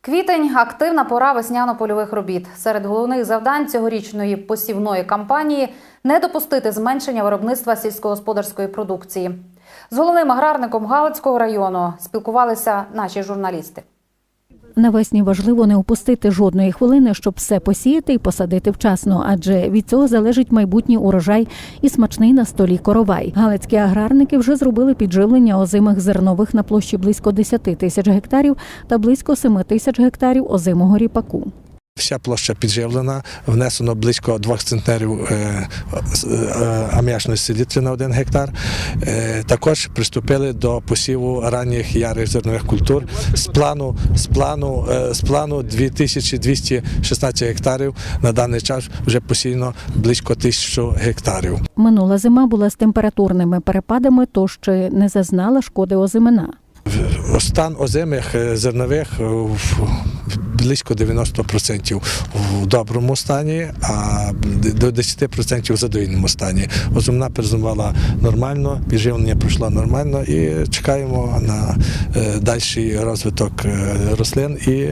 Квітень активна пора весняно-польових робіт. Серед головних завдань цьогорічної посівної кампанії не допустити зменшення виробництва сільськогосподарської продукції. З головним аграрником Галицького району спілкувалися наші журналісти. Навесні важливо не упустити жодної хвилини, щоб все посіяти і посадити вчасно, адже від цього залежить майбутній урожай і смачний на столі коровай. Галицькі аграрники вже зробили підживлення озимих зернових на площі близько 10 тисяч гектарів та близько 7 тисяч гектарів озимого ріпаку. Вся площа підживлена, внесено близько 2 центнерів е, е, аміачної селітри на один гектар. Е, Також приступили до посіву ранніх ярих зернових культур з плану, з плану, з плану 2216 гектарів. На даний час вже посіяно близько 1000 гектарів. Минула зима була з температурними перепадами, тож чи не зазнала шкоди озимина. Стан озимих зернових близько 90% в доброму стані, а до 10% в задовільному стані. Озимна перезимувала нормально, підживлення пройшло нормально і чекаємо на е, дальший розвиток е, рослин і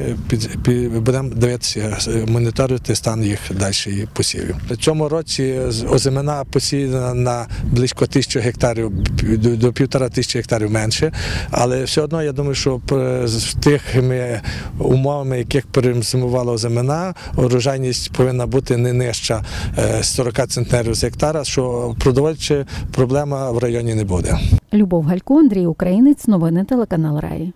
будемо дивитися, е, моніторити стан їх дальших посівів. В цьому році озимина посіяна на близько тисячі гектарів до, півтора тисячі гектарів менше, але все одно я думаю, що з тими умовами, яких перезимувала зимина, урожайність повинна бути не нижча е, 40 центнерів з гектара, що продовольча проблема в районі не буде. Любов Галько, Андрій Українець, новини телеканал Раї.